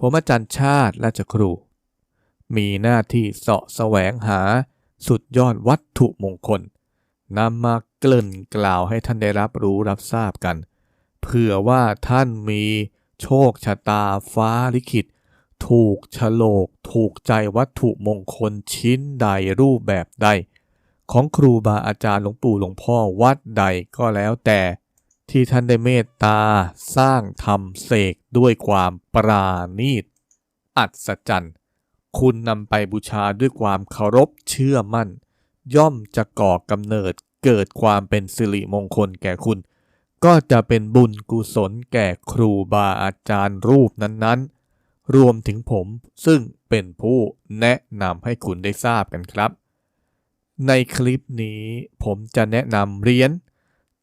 ผมอาจารย์ชาติราชครู มีหน้าที่เสาะแสวงหาสุดยอดวัตถุมงคลนำมาเกริ่นกล่าวให้ท่านได้รับรู้รับทราบกัน เผื่อว่าท่านมีโชคชะตาฟ้าลิขิต ถูกฉลกถูกใจวัตถุมงคลชิ้นใดรูปแบบใด ของครูบาอาจารย์หลวงปู่หลวงพ่อวัดใดก็แล้วแต่ ที่ท่านได้เมตตาสร้างทำเสกด้วยความปราณีต อัศจรรย์ คุณนำไปบูชาด้วยความเคารพเชื่อมั่น ย่อมจะก่อกำเนิดเกิดความเป็นสิริมงคลแก่คุณ ก็จะเป็นบุญกุศลแก่ครูบาอาจารย์รูปนั้นๆ รวมถึงผมซึ่งเป็นผู้แนะนำให้คุณได้ทราบกันครับ ในคลิปนี้ผมจะแนะนำเหรียญ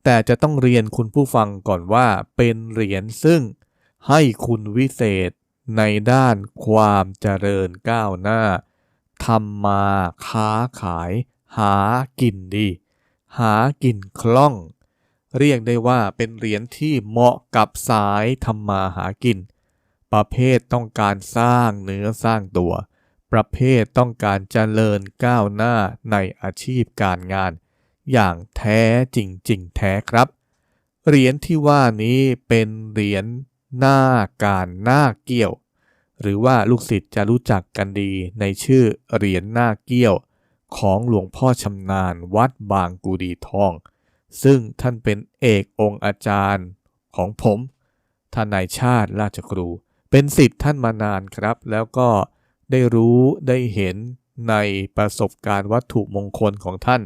แต่จะต้องเรียนคุณผู้ฟังก่อนว่าเป็นเหรียญซึ่งให้คุณวิเศษในด้านความเจริญก้าวหน้าทำมาค้าขาย หากินดี หากินคล่อง เรียกได้ว่าเป็นเหรียญที่เหมาะกับสายทำมาหากิน ประเภทต้องการสร้างเนื้อสร้างตัว ประเภทต้องการเจริญก้าวหน้าในอาชีพการงาน อย่างแท้จริง ๆ แท้ครับ เหรียญที่ว่านี้เป็นเหรียญหน้าการหน้าเกี่ยว หรือว่าลูกศิษย์จะรู้จักกันดีในชื่อเหรียญหน้าเกี้ยว ของหลวงพ่อชำนาญวัดบางกูดีทอง ซึ่งท่านเป็นเอกองค์อาจารย์ของผมท่านนายชาติราชครู เป็นสิทธิ์ท่านมานานครับ แล้วก็ได้รู้ได้เห็นในประสบการณ์วัตถุมงคลของท่าน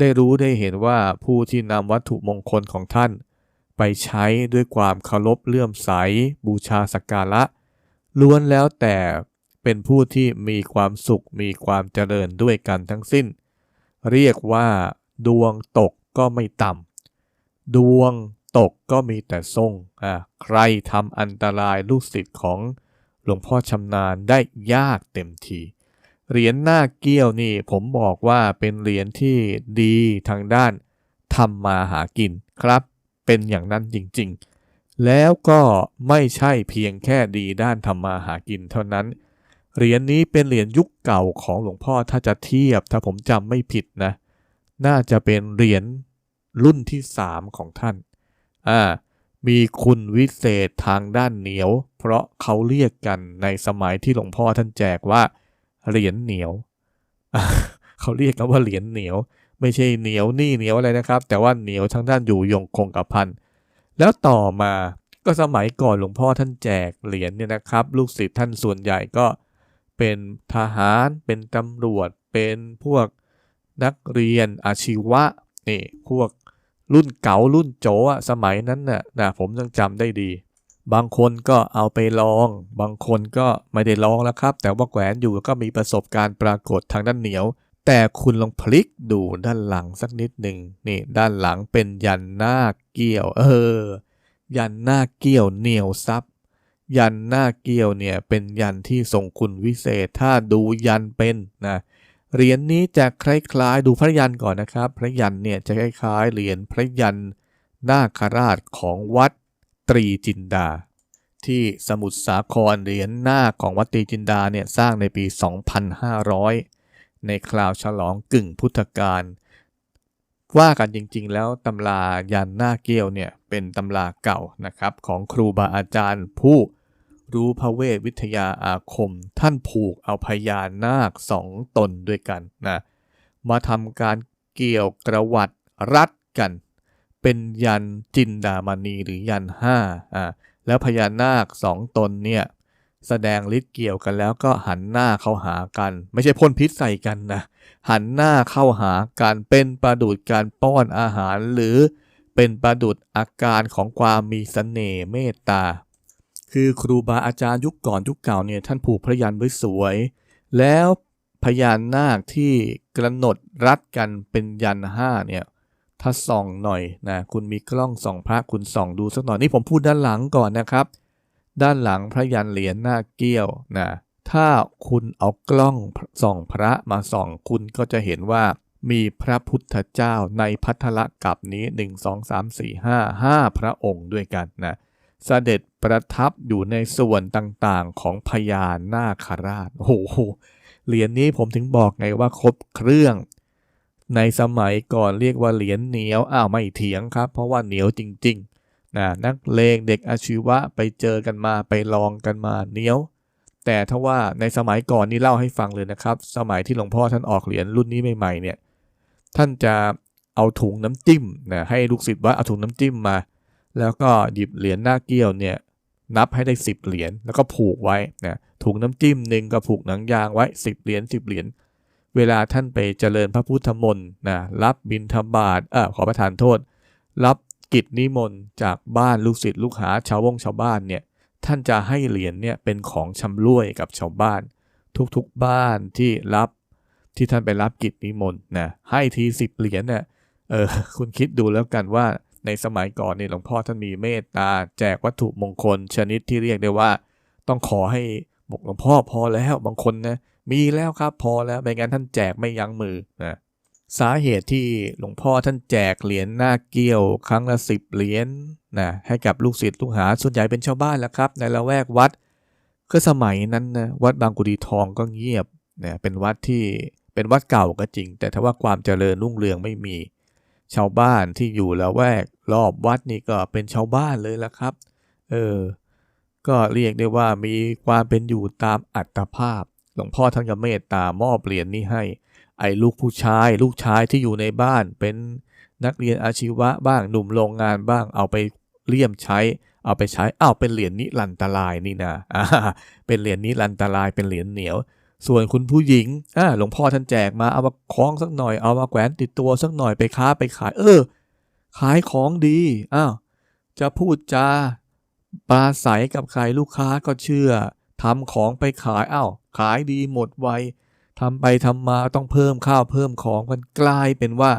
ได้รู้ได้เห็นว่าผู้ที่นำวัตถุมงคลของท่าน ไปใช้ด้วยความเคารพเลื่อมใส บูชาสักการะ ล้วนแล้วแต่เป็นผู้ที่มีความสุขมีความเจริญด้วยกันทั้งสิ้น เรียกว่า ดวงตกก็ไม่ต่ำดวงตกก็มีแต่ทรงอ่าใครทำอันตรายลูกศิษย์ของหลวงพ่อชำนาญได้ยากเต็มที เหรียญหน้าเกี้ยวนี่ผมบอกว่าเป็นเหรียญที่ดีทางด้านทำมาหากินครับ เป็นอย่างนั้นจริงๆ แล้วก็ไม่ใช่เพียงแค่ดีด้านทำมาหากินเท่านั้น เหรียญนี้เป็นเหรียญยุคเก่าของหลวงพ่อถ้าจะเทียบถ้าผมจำไม่ผิดนะ น่าจะเป็นเหรียญรุ่นที่สามของท่าน อ่า มีคุณวิเศษทางด้านเหนียว เพราะเขาเรียกกันในสมัยที่หลวงพ่อท่านแจกว่า เหรียญเหนียว เขาเรียกกันว่าเหรียญเหนียว ไม่ใช่เหนียวนี่เหนียวอะไรนะครับ แต่ว่าเหนียวทางด้านอยู่ยงคงกระพัน แล้วต่อมาก็สมัยก่อนหลวงพ่อท่านแจกเหรียญเนี่ยนะครับ ลูกศิษย์ท่านส่วนใหญ่ก็เป็นทหารเป็นตำรวจ เป็นพวกนักเรียนอาชีวะนี่พวกรุ่นเก๋ารุ่นโจอะสมัยนั้นน่ะนะผมยังจำได้ดี บางคนก็เอาไปลอง บางคนก็ไม่ได้ลองแล้วครับ แต่ว่าแขวนอยู่ก็มีประสบการณ์ปรากฏทางด้านเหนียว แต่คุณลองพลิกดูด้านหลังสักนิดหนึ่งนี่ด้านหลังเป็นยันหน้าเกี่ยว เออ ยันหน้าเกี่ยวเหนียวซับยันหน้าเกี่ยวเนี่ยเป็นยันที่ทรงคุณวิเศษ ถ้าดูยันเป็นนะเหรียญนี้จะคล้ายๆ ดูพระยันก่อนนะครับ พระยันเนี่ยจะคล้ายๆเหรียญพระยันนาคราชของวัด ตรีจินดา ที่สมุทรสาครเหรียญหน้าของวัดตรีจินดาเนี่ยสร้างในปี 2500 ในคราวฉลองกึ่งพุทธกาลว่ากันจริงๆ แล้วตำรายันหน้าเกี้ยวเนี่ยเป็นตำราเก่านะครับของครูบาอาจารย์ผู้รู้พระเวทวิทยาอาคม ท่านผูกเอาพญานาคสองตนด้วยกันนะมาทำการเกี่ยวกระวัดรัดกัน เป็นยันจินดามณีหรือยันห้าอ่าแล้วพญานาคสองตนเนี่ยแสดงฤทธิ์เกี่ยวกันแล้วก็หันหน้าเข้าหากัน ไม่ใช่พ่นพิษใส่กันนะหันหน้าเข้าหากันเป็นประดุดการป้อนอาหารหรือเป็นประดุดอาการของความมีเสน่ห์เมตตา คือครูบาอาจารย์ยุคก่อนยุคเก่าเนี่ยท่านผูกพระยันไว้สวย แล้วพญานาคที่กระหนดรัดกันเป็นยันห้าเนี่ย ถ้าส่องหน่อยนะคุณมีกล้องส่องพระคุณส่องดูสักหน่อยนี่ผมพูดด้านหลังก่อนนะครับ ด้านหลังพระยันเหรียญหน้าเกี้ยวนะถ้าคุณเอากล้องส่องพระมาส่องคุณก็จะเห็นว่ามีพระพุทธเจ้าในพัทธละกับนี้ 1 2 3 4 5 5 พระองค์ด้วยกันนะเสด็จประทับอยู่ในส่วนต่างๆของพญานาคราชโอ้โหเหรียญนี้ผมถึงบอกไงว่าครบเครื่อง ในสมัยก่อนเรียกว่าเหรียญเหนียวอ้าวไม่เถียงครับ เพราะว่าเหนียวจริงๆนะนักเลงเด็กอาชีวะไปเจอกันมาไปลองกันมาเหนียว แต่ถ้าว่าในสมัยก่อนนี่เล่าให้ฟังเลยนะครับ สมัยที่หลวงพ่อท่านออกเหรียญรุ่นนี้ใหม่ๆเนี่ยท่านจะเอาถุงน้ำจิ้มนะให้ลูกศิษย์ว่าเอาถุงน้ำจิ้มมา แล้วก็หยิบเหรียญหน้าเกี้ยวเนี่ยนับให้ได้ 10 เหรียญแล้วก็ผูกไว้นะถุงน้ำจิ้มหนึ่งก็ผูกหนังยางไว้ 10 เหรียญ10 เหรียญ เวลาท่านไปเจริญพระพุทธมนต์นะรับบิณฑบาตเออขอประทานโทษ รับกิจนิมนต์จากบ้านลูกศิษย์ลูกหาชาววงชาวบ้านเนี่ยท่านจะให้เหรียญเนี่ยเป็นของชำร่วยกับชาวบ้าน ทุกๆบ้านที่รับที่ท่านไปรับกิจนิมนต์นะให้ทีสิบเหรียญเนี่ยเออคุณคิดดูแล้วกันว่าในสมัยก่อนเนี่ยหลวงพ่อท่านมีเมตตา แจกวัตถุมงคลชนิดที่เรียกได้ว่า ต้องขอให้บอกหลวงพ่อพอแล้วบางคนนะ มีแล้วครับพอแล้วไม่งั้นท่านแจกไม่ยั้งมือนะสาเหตุที่หลวงพ่อท่านแจกเหรียญหน้าเกี้ยว ครั้งละสิบเหรียญนะให้กับลูกศิษย์ลูกหาส่วนใหญ่เป็นชาวบ้านแล้วครับ ในละแวกวัดก็สมัยนั้นนะวัดบางกุดีทองก็เงียบนะเป็นวัดที่เป็นวัดเก่าก็จริง แต่ถ้าว่าความเจริญรุ่งเรืองไม่มี ชาวบ้านที่อยู่ละแวกรอบวัดนี่ก็เป็นชาวบ้านเลยละครับเออก็เรียกได้ว่ามีความเป็นอยู่ตามอัตภาพ ลวงพ่อท่านก็เมตตามอบเหรียญนี้ให้ ไอ้ลูกผู้ชาย ลูกชายที่อยู่ในบ้านเป็นนักเรียนอาชีวะบ้างหนุ่มโรงงานบ้างเอาไปเลี่ยมใช้ เอาไปใช้อ้าวเป็นเหรียญนิรันตรายนี่นะอ่าเป็นเหรียญนิรันตรายเป็นเหรียญเหนียว ส่วนคุณผู้หญิงอ่าหลวงพ่อท่านแจกมาเอามาคล้องสักหน่อยเอามาแขวนติดตัวสักหน่อยไปค้าไปขาย เออ ขายของดีอ้าวจะพูดจาปราศัยกับใครลูกค้าก็เชื่อ ทำของไปขายอ้าวขายดีหมดไวทำไปทำมาต้องเพิ่มข้าวเพิ่มของมันกลายเป็นว่า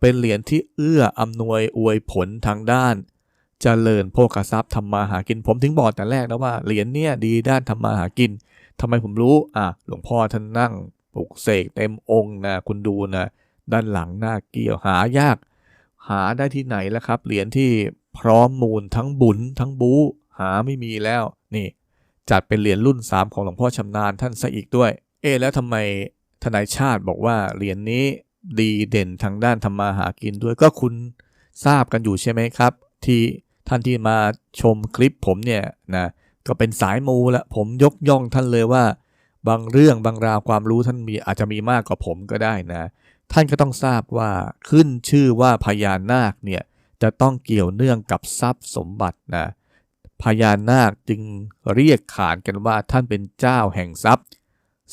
เป็นเหรียญที่เอื้ออำนวยอวยผลทางด้านเจริญโภคทรัพย์ทำมาหากินผมถึงบอกแต่แรกนะว่าเหรียญเนี่ยดีด้านทำมาหากินทำไมผมรู้อะหลวงพ่อท่านนั่งปลุกเสกเต็มองค์นะคุณดูนะด้านหลังหน้าเกี่ยวหายาก หาได้ที่ไหนแล้วครับ เหรียญที่พร้อมมูลทั้งบุญทั้งบูหาไม่มีแล้วนี่ จัดเป็นเหรียญรุ่น 3 ของหลวงพ่อชำนาญท่านซะอีกด้วย เอ๊แล้วทำไมทนายชาติบอกว่าเหรียญนี้ดีเด่นทางด้านทำมาหากินด้วยก็คุณทราบกันอยู่ใช่ไหมครับ ที่ท่านที่มาชมคลิปผมเนี่ยนะก็เป็นสายมูละผมยกย่องท่านเลยว่า บางเรื่องบางราวความรู้ท่านมีอาจจะมีมากกว่าผมก็ได้นะ ท่านก็ต้องทราบว่าขึ้นชื่อว่าพญานาคเนี่ยจะต้องเกี่ยวเนื่องกับทรัพย์สมบัตินะ พญานาคจึงเรียกขานกันว่าท่านเป็นเจ้าแห่งทรัพย์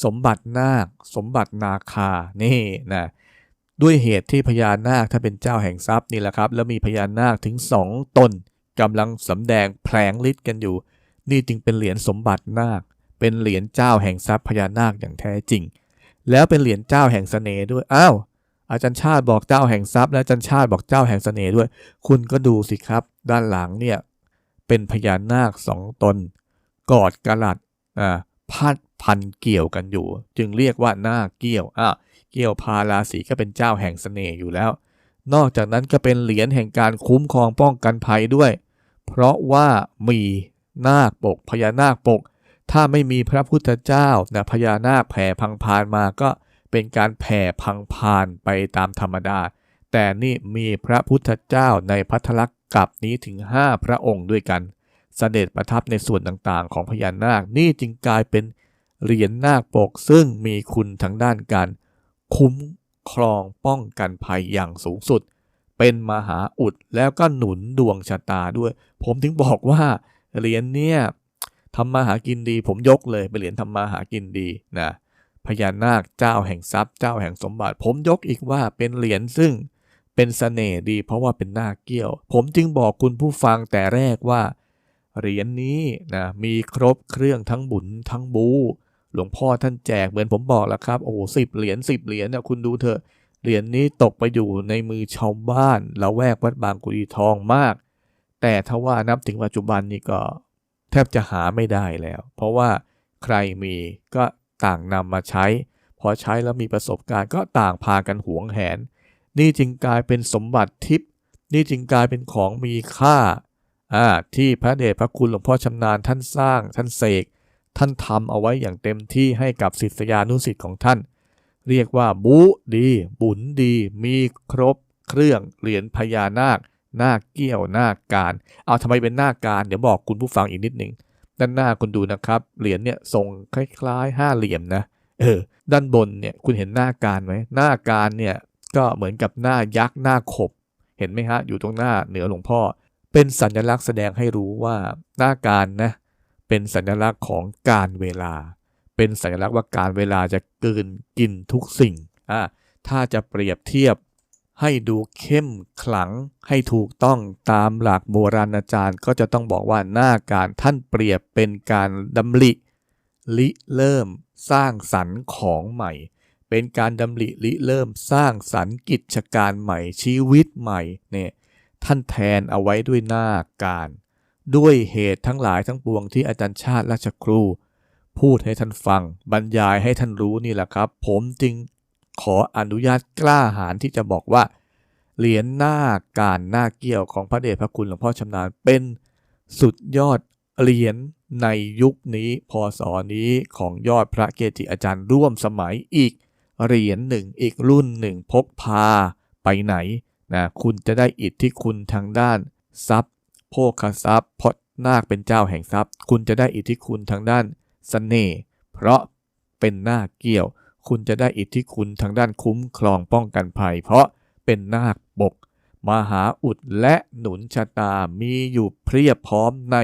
สมบัตินาค สมบัตินาคานี่นะด้วยเหตุที่พญานาคถ้าเป็นเจ้าแห่งทรัพย์นี่แหละครับ แล้วมีพญานาคถึงสองตนกำลังสำแดงแผลงฤทธิ์กันอยู่ นี่จึงเป็นเหรียญสมบัตินาค เป็นเหรียญเจ้าแห่งทรัพย์พญานาคอย่างแท้จริง แล้วเป็นเหรียญเจ้าแห่งเสน่ห์ด้วยอ้าวอาจารย์ชาติบอกเจ้าแห่งทรัพย์และอาจารย์ชาติบอกเจ้าแห่งเสน่ห์ด้วย คุณก็ดูสิครับ ด้านหลังเนี่ย เป็นพญานาคสองตน กอดกระลัดอ่าพัดพันเกี่ยวกันอยู่ จึงเรียกว่านาคเกี่ยวอ่าเกี่ยวพาราศีก็เป็นเจ้าแห่งเสน่ห์อยู่แล้ว นอกจากนั้นก็เป็นเหรียญแห่งการคุ้มครองป้องกันภัยด้วย เพราะว่ามีนาคปกพญานาคปก ถ้าไม่มีพระพุทธเจ้านะพญานาคแผ่พังพานมาก็เป็นการแผ่พังพานไปตามธรรมดา แต่นี่มีพระพุทธเจ้าในพัทลักษ กับนี้ถึง 5 พระองค์ด้วยกันเสด็จประทับในส่วนต่างๆ ของพญานาค นี่จึงกลายเป็นเหรียญนาคปกซึ่งมีคุณทางด้านการ คุ้มครองป้องกันภัยอย่างสูงสุด เป็นมหาอุดแล้วก็หนุนดวงชะตาด้วย ผมถึงบอกว่าเหรียญเนี่ยทำมาหากินดี ผมยกเลยเป็นเหรียญทำมาหากินดีนะพญานาคเจ้าแห่งทรัพย์เจ้าแห่งสมบัติ ผมยกอีกว่าเป็นเหรียญซึ่ง เป็นเสน่ห์ดีเพราะว่าเป็นหน้าเกี้ยว ผมจึงบอกคุณผู้ฟังแต่แรกว่า เหรียญนี้นะมีครบเครื่องทั้งบุญทั้งบู หลวงพ่อท่านแจกเหมือนผมบอกแล้วครับ โอ้โหสิบเหรียญสิบเหรียญนะคุณดูเถอะ เหรียญนี้ตกไปอยู่ในมือชาวบ้านละแวกวัดบางกุดีทองมาก แต่ถ้าว่านับถึงปัจจุบันนี้ก็ แทบจะหาไม่ได้แล้ว เพราะว่าใครมีก็ต่างนำมาใช้ พอใช้แล้วมีประสบการณ์ก็ต่างพากันหวงแหน นี่จึงกลายเป็นสมบัติทิพย์นี่จึงกลายเป็นของมีค่าอ่าที่พระเดชพระคุณหลวงพ่อชำนาญท่านสร้าง ท่านเสกท่านทำเอาไว้อย่างเต็มที่ให้กับศิษยานุศิษย์ของท่าน เรียกว่าบูดี บุญดี มีครบ เครื่องเหรียญพญานาคหน้าเกี้ยวหน้าการ เอาทำไมเป็นหน้าการ เดี๋ยวบอกคุณผู้ฟังอีกนิดหนึ่งด้านหน้าคุณดูนะครับ เหรียญเนี่ยทรงคล้ายๆห้าเหลี่ยมนะเออด้านบนเนี่ยคุณเห็นหน้าการไหมหน้าการเนี่ย ก็เหมือนกับหน้ายักษ์หน้าขบ เห็นไหมฮะ อยู่ตรงหน้าเหนือหลวงพ่อ เป็นสัญลักษณ์แสดงให้รู้ว่าหน้าการนะเป็นสัญลักษณ์ของการเวลา เป็นสัญลักษณ์ว่าการเวลาจะกลืนกินทุกสิ่งอ่าถ้าจะเปรียบเทียบให้ดูเข้มขลังให้ถูกต้องตามหลักโบราณอาจารย์ ก็จะต้องบอกว่าหน้าการท่านเปรียบเป็นการดำริลิเริ่มสร้างสรรค์ของใหม่ เป็นการดำริลิเริ่มสร้างสรรค์กิจการใหม่ชีวิตใหม่เนี่ยท่านแทนเอาไว้ด้วยหน้าการ ด้วยเหตุทั้งหลายทั้งปวงที่อาจารย์ชาติราชครู พูดให้ท่านฟัง บรรยายให้ท่านรู้นี่แหละครับ ผมจึงขออนุญาตกล้าหาญที่จะบอกว่า เหรียญหน้าการหน้าเกี่ยวของพระเดชพระคุณหลวงพ่อชำนาญเป็นสุดยอดเหรียญในยุคนี้พศนี้ของยอดพระเกจิอาจารย์ร่วมสมัยอีก เหรียญหนึ่งอีกรุ่นหนึ่งพกพาไปไหนนะคุณจะได้อิทธิคุณทางด้านทรัพย์โภคทรัพย์เพราะนาคเป็นเจ้าแห่งทรัพย์ คุณจะได้อิทธิคุณทางด้านเสน่ห์เพราะเป็นนาคเกี่ยว คุณจะได้อิทธิคุณทางด้านคุ้มครองป้องกันภัย เพราะเป็นนาคบก มหาอุดและหนุนชะตามีอยู่เพียบพร้อมใน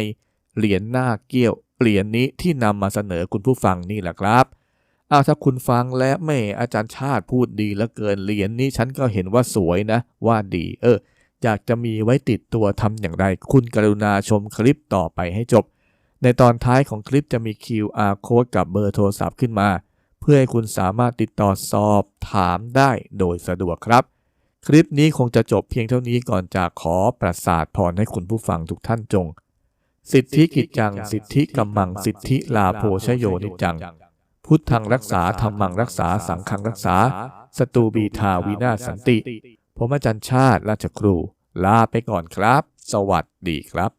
เหรียญหน้าเกี้ยวเหรียญนี้ที่นำมาเสนอคุณผู้ฟังนี่แหละครับ อ้าวถ้าคุณฟังและแม่อาจารย์ชาติพูดดีเหลือเกินเหรียญนี้ฉันก็เห็นว่าสวยนะ ว่าดี เออ อยากจะมีไว้ติดตัวทำอย่างไร คุณกรุณาชมคลิปต่อไปให้จบ ในตอนท้ายของคลิปจะมี QR code กับเบอร์โทรศัพท์ขึ้นมา เพื่อให้คุณสามารถติดต่อสอบถามได้โดยสะดวกครับ คลิปนี้คงจะจบเพียงเท่านี้ก่อนจะขอประสาทพรให้คุณผู้ฟังทุกท่านจง สิทธิกิจจัง สิทธิกัมมัง สิทธิลาโภชโยนิจจัง พุทธังรักษาธรรมังรักษาสังฆังรักษา สตูบีทาวินาสันติ ผมอาจารย์ชาติราชครู ลาไปก่อนครับ สวัสดีครับ